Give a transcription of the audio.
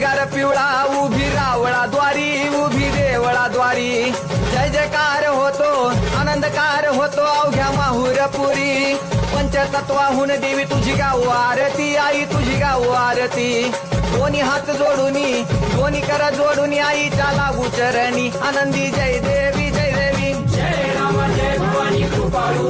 देवी पिवळा उभी रावळा द्वारी उभी देवळा द्वारी जय जयकार होतो आनंदकार होतो अवघ्या माहुरपुरी. पंचतत्वाहून देवी तुझी गाव आरती आई तुझी गाव आरती. दोन्ही हात जोडूनी दोन्ही कर जोडून आईच्या लागू चरणी. आनंदी जय देवी जय देवी. जय राम जय भवानी कृपाळू